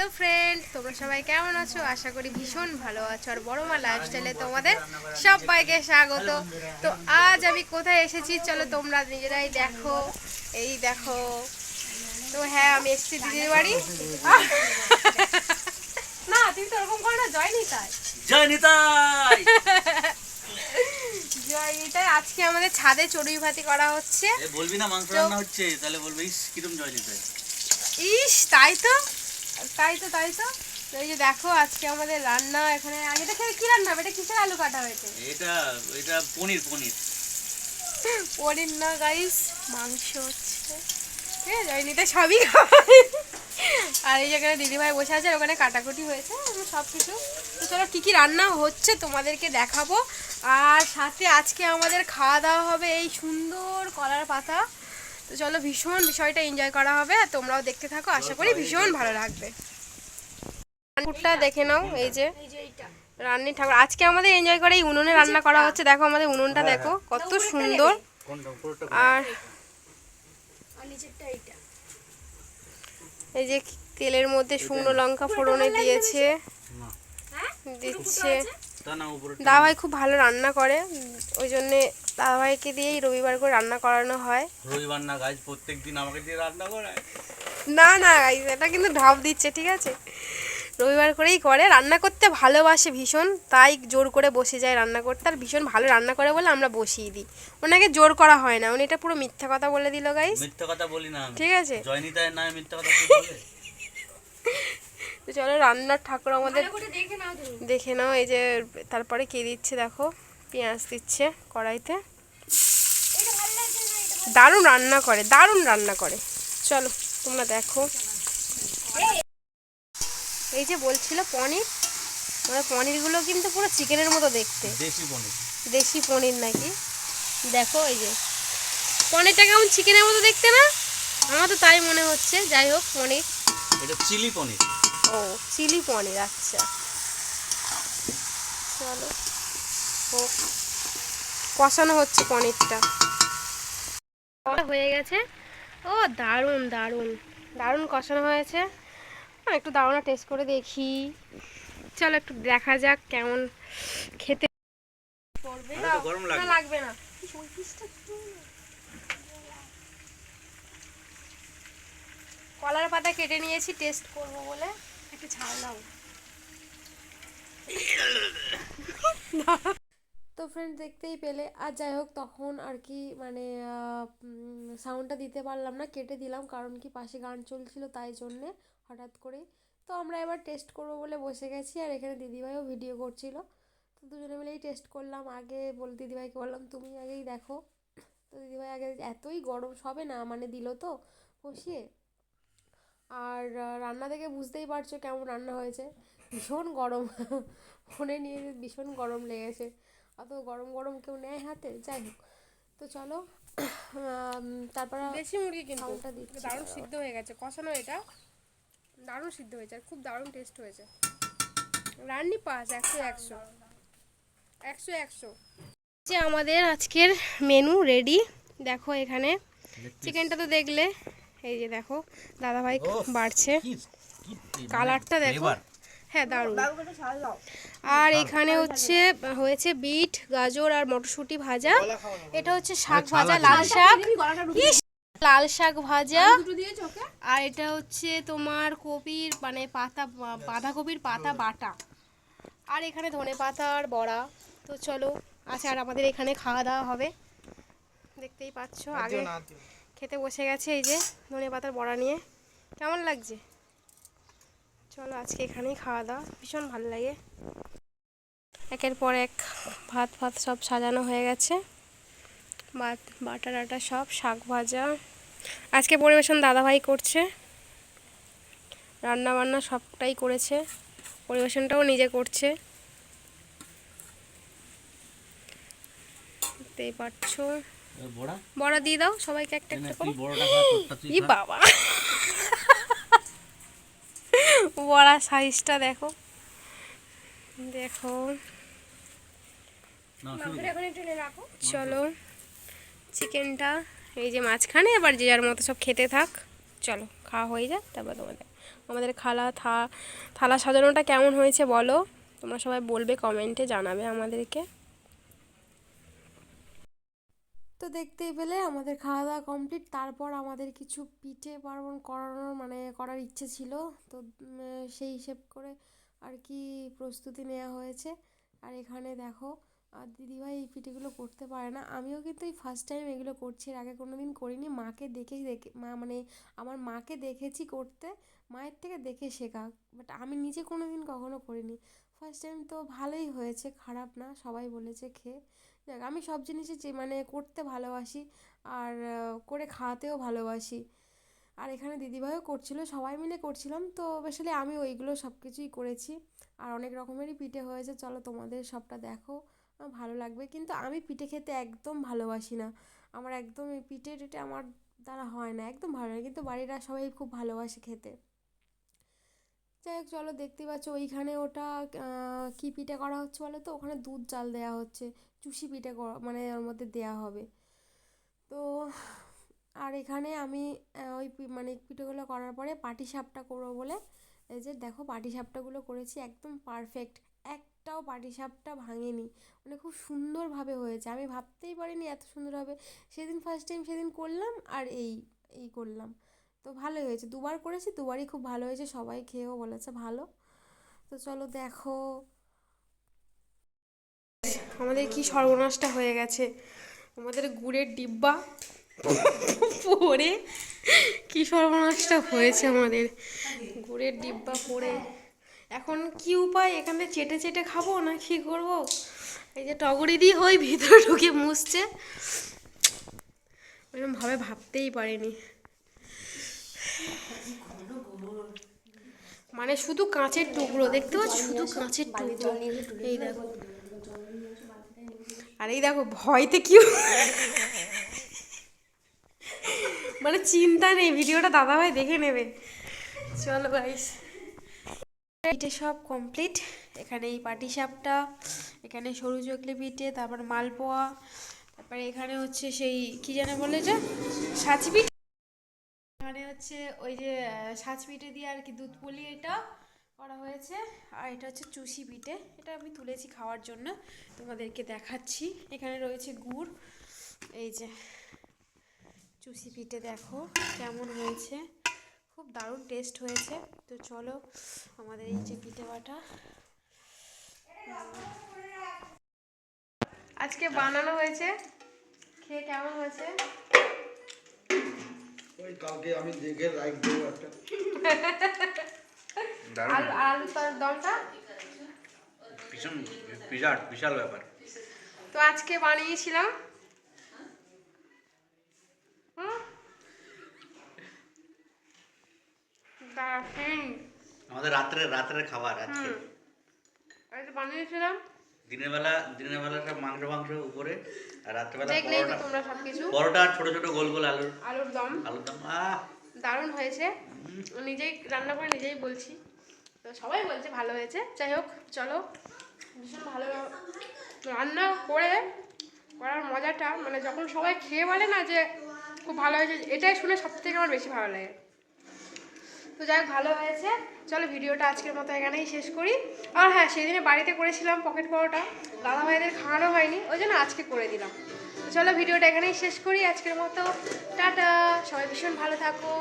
Hello friend তোমরা সবাই কেমন আছো? আশা করি ভীষণ ভালো আছো। আর বড় মা লাইফস্টাইলে তোমাদের সবাইকে স্বাগত। তো আজ আমি কোথায় এসেছি? চলো তোমরা নিজেরাই দেখো। এই দেখো। তো হ্যাঁ আমি এসেছি দিদির বাড়ি। না তুমি তো ওরকম করো না জয় নিতাই জয় নিতাই জয় নিতাই আজকে আমাদের ছাদে চড়ুই ভাতি করা হচ্ছে। বলবি না মাংস রান্না হচ্ছে তাহলে বলবি ইস কিরম জয় নিতাই ইস তাই তো? তাই তো তাই তো? এই যে দেখো আজকে আমাদের রান্না এখানে আগে এটা কি রান্না হবে? এটা কিসের আলু কাটা হয়েছে? এটা এটা পনির পনির। পনির না গাইস মাংস হচ্ছে। ঠিক আছে জয়নিতে সবই আর এই যেখানে দিদিভাই বসে আছে আর ওখানে কাটাকুটি হয়েছে সব কিছু তো চলো কী কী রান্না হচ্ছে তোমাদেরকে দেখাবো। আর সাথে আজকে আমাদের খাওয়া দাওয়া হবে এই সুন্দর কলার পাতা। তো চলো ভীষণ বিষয়টা এনজয় করা হবে আর তোমরাও দেখতে থাকো আশা করি ভীষণ ভালো লাগবে। ঠাকুরটা দেখে নাও এই যে রান্নি ঠাকুর। আজকে আমাদের এনজয় করে এই উনুনে রান্না করা হচ্ছে দেখো আমাদের উনুনটা দেখো কত সুন্দর। আর এই যে তেলের মধ্যে শুকনো লঙ্কা ফোড়নে দিয়েছে। দিচ্ছে। না উপরে দাদাভাই খুব ভালো রান্না করে ওই জন্যে দাদাভাইকে দিয়েই রবিবার করে রান্না করানো হয়। রবিবার না গাছ প্রত্যেক দিন আমাকে দিয়ে রান্না করায়। না না guys, এটা কিন্তু ঢপ দিচ্ছে ঠিক আছে? রবিবার করেই করে রান্না করতে ভালোবাসে ভীষণ তাই জোর করে বসে যায় রান্না করতে আর ভীষণ ভালো রান্না করে বলে আমরা বসিয়ে দিই। ওনাকে জোর করা হয় না উনি এটা পুরো মিথ্যা কথা বলে দিল গাইস মিথ্যা কথা বলি না ঠিক আছে? জয় নিতাইয়ের নামে মিথ্যা কথা বলে? তো চলো রান্নার ঠাকুর আমাদের দেখে নাও এই যে তারপরে কে দিচ্ছে দেখো পেঁয়াজ দিচ্ছে কড়াইতে। দারুণ রান্না করে দারুণ রান্না করে। চলো তোমরা দেখো। এই যে বলছিল পনির মানে পনিরগুলো কিন্তু পুরো চিকেনের মতো দেখতে। দেশি পনির। দেশি পনির নাকি? দেখো এই যে। পনিরটা কেমন চিকেনের মতো দেখতে না? আমার তো তাই মনে হচ্ছে যাই হোক পনির। এটা চিলি পনির। ও চিলি পনির আচ্ছা। চলো। হোক কষানো হচ্ছে পনিরটা। হয়ে গেছে। ও দারুণ দারুণ। দারুণ কষানো হয়েছে। আহ, একটু দারুণা টেস্ট করে দেখি। চলো একটু দেখা যাক কেমন খেতে লাগবে। না। কলার পাতা কেটে নিয়েছি টেস্ট করব বলে। একটু ছাড় দাও। তো ফ্রেন্ড দেখতেই পেলে। আর যাই হোক, তখন আর কি মানে সাউন্ডটা দিতে পারলাম না, কেটে দিলাম, কারণ কি পাশে গান চলছিল, তাই জন্যে হঠাৎ করে তো আমরা এবার টেস্ট করব বলে বসে গেছি, আর এখানে দিদিভাইও ভিডিও করছিল। তো দুজনে মিলেই টেস্ট করলাম। আগে বল দিদিভাইকে বললাম, তুমি আগেই দেখো। তো দিদিভাই আগে এতই গরম, সবে না মানে দিল তো কষিয়ে আর রান্না দেখে বুঝতেই পারছ কেমন রান্না হয়েছে। ভীষণ গরম। ফোনে নিয়ে ভীষণ গরম লেগেছে। অত গরম গরম কেউ নেয় হাতে? যাই হোক। তো চলো তারপর দেশি মুরগি কিন্তু। দারুণ সিদ্ধ হয়ে গেছে। কষানো এটা। দারুণ সিদ্ধ হয়েছে আর খুব দারুণ টেস্ট হয়েছে। রান্নি পাস একশো একশো। একশো একশো। যে আমাদের আজকের মেনু রেডি দেখো এখানে। চিকেনটা তো দেখলে। এই যে দেখো দাদাভাই বাড়ছে। কালারটা দেখো। হ্যাঁ দারুণ। আর এখানে হচ্ছে হয়েছে বিট গাজর আর মটরশুঁটি ভাজা। এটা হচ্ছে শাক ভাজা লাল শাক। লাল শাক ভাজা। আর এটা হচ্ছে তোমার কপির মানে পাতা বাঁধাকপির পাতা বাটা। আর এখানে ধনে পাতা আর বড়া। তো চলো আচ্ছা আর আমাদের এখানে খাওয়া দাওয়া হবে। দেখতেই পাচ্ছ আগে খেতে বসে গেছে এই যে ধনে পাতার বড়া নিয়ে। কেমন লাগছে? চলো আজকে এখানেই খাওয়া দাওয়া, ভীষণ ভালো লাগে। একের পর এক ভাত ভাত সব সাজানো হয়ে গেছে। ভাত বাটা টাটা সব, শাক ভাজা। আজকে পরিবেশন দাদাভাই করছে। রান্না বান্না সবটাই করেছে। পরিবেশনটাও নিজে করছে। দেখতেই পাচ্ছ। বড়া? বড়া দিয়ে দাও সবাইকে একটা একটা করে। ই বাবা। বড়া সাইজটা দেখো। দেখো। চলো চিকেনটা এই যে মাঝখানে এবার যে যার মতো সব খেতে থাক। চলো খাওয়া হয়ে যাক তারপর তোমাদের আমাদের খালা থা থালা সাজানোটা কেমন হয়েছে বলো? তোমরা সবাই বলবে কমেন্টে জানাবে আমাদেরকে। তো দেখতেই পেলে আমাদের খাওয়া দাওয়া কমপ্লিট তারপর আমাদের কিছু পিঠে পার্বণ করানোর মানে করার ইচ্ছে ছিল। তো সেই হিসেব করে আর কি প্রস্তুতি নেওয়া হয়েছে। আর এখানে দেখো, আর দিদিভাই এই পিঠেগুলো করতে পারে না। আমিও কিন্তু এই ফার্স্ট টাইম এগুলো করছি, এর আগে কোনো দিন করিনি। মাকে দেখে দেখে, মা মানে আমার মাকে দেখেছি করতে, মায়ের থেকে দেখে শেখা। বাট আমি নিজে কোনো দিন কখনো করিনি। ফার্স্ট টাইম তো ভালোই হয়েছে, খারাপ না, সবাই বলেছে খেয়ে। দেখ আমি সব জিনিসই যে মানে করতে ভালোবাসি আর করে খাওয়াতেও ভালোবাসি। আর এখানে দিদিভাইও করছিল, সবাই মিলে করছিলাম, তো বেশালি আমি ওইগুলো সব কিছুই করেছি। আর অনেক রকমেরই পিঠে হয়েছে, চলো তোমাদের সবটা দেখো ভালো লাগবে। কিন্তু আমি পিঠে খেতে একদম ভালোবাসি না। আমার একদম পিঠে টিঠে আমার দ্বারা হয় না, একদম ভালো লাগে কিন্তু বাড়িরা সবাই খুব ভালোবাসে খেতে। যাই হোক, চলো দেখতে পাচ্ছ ওইখানে ওটা কি পিঠে করা হচ্ছে বলো তো? ওখানে দুধ চাল দেওয়া হচ্ছে, চুষি পিঠে মানে ওর মধ্যে দেওয়া হবে। তো, আর এখানে আমি ওই মানে পিঠেগুলো করার পরে পাটি সাপটা করব বলে, এই যে দেখো পাটিসাপটাগুলো করেছি একদম পারফেক্ট একটাও পাটিসাপটা ভাঙেনি। মানে খুব সুন্দরভাবে হয়েছে, আমি ভাবতেই পারিনি এত সুন্দর হবে সেদিন ফার্স্ট টাইম সেদিন করলাম আর এই এই করলাম। তো ভালোই হয়েছে। দুবার করেছি, দুবারই খুব ভালো হয়েছে, সবাই খেয়েও বলেছে ভালো। তো চলো দেখো। আমাদের কি সর্বনাশটা হয়ে গেছে। আমাদের গুড়ের ডিব্বা পড়ে কি সর্বনাশটা হয়েছে আমাদের। গুড়ের ডিব্বা পড়ে এখন কি উপায়? এখানে চেটে চেটে খাব না কি করব? এই যে টগরি দিয়ে ওই ভিতরে ঢুকে মুছছে। এরকম ভাবে ভাবতেই পারিনি। মানে শুধু কাঁচের টুকরো, দেখতে পাচ্ছ? শুধু কাঁচের টুকরো। এই দেখো। আর এই দেখো, ভয়তে কি মানে চিন্তা নেই, ভিডিওটা দাদাভাই দেখে নেবে। চলো গাইস এটা সব কমপ্লিট এখানে এই পাটিসাপটা এখানে সরু চকলি পিঠে, তারপর মালপোয়া, তারপরে এখানে হচ্ছে সেই, কি জানে বলে যে সাঁচি এখানে হচ্ছে ওই যে সাজ পিঠে দিয়ে আর কি দুধ পুলি এটা করা হয়েছে। আর এটা হচ্ছে চুষি পিঠে। এটা আমি তুলেছি খাওয়ার জন্য। তোমাদেরকে দেখাচ্ছি। এখানে রয়েছে গুড়। এই যে, চুষি পিঠে দেখো কেমন হয়েছে। খুব দারুণ টেস্ট হয়েছে। তো চলো আমাদের এই যে পিঠে বাটা। আজকে বানানো হয়েছে। খেয়ে কেমন হয়েছে? ওই কালকে আমি দেখে লাইক দেবো একটা আলু আলু তার দমটা? ভীষণ বিরাট বিশাল ব্যাপার। তো আজকে বানিয়েছিলাম। হুম? আমাদের রাত্রে রাত্রের খাবার আজকে। বানিয়েছিলাম। দিনের বেলা দিনের বেলা সব মাংস মাংস উপরে আর রাত্রেবেলা পরোটা। তোমরা সবকিছু? পরোটা ছোট ছোট গোল গোল আলুর। আলুর দম। আলুর দম আহ। দারুণ হয়েছে। নিজেই রান্না করে নিজেই বলছি। তো সবাই বলছে ভালো হয়েছে। যাই হোক চলো। ভীষণ ভালো রান্না করে করার মজাটা মানে যখন সবাই খেয়ে বলে না যে খুব ভালো হয়েছে এটাই শুনে সব থেকে আমার বেশি ভালো লাগে। তো যাই ভালো হয়েছে। চলো ভিডিওটা আজকের মতো এখানেই শেষ করি। আর হ্যাঁ সেদিনে বাড়িতে করেছিলাম পকেট পরোটা। দাদা ভাইদের খাওয়ানো হয়নি, ওই জন্য আজকে করে দিলাম। চলো ভিডিওটা এখানেই শেষ করি। আজকের মতো টাটা। সবাই ভীষণ ভালো থাকো।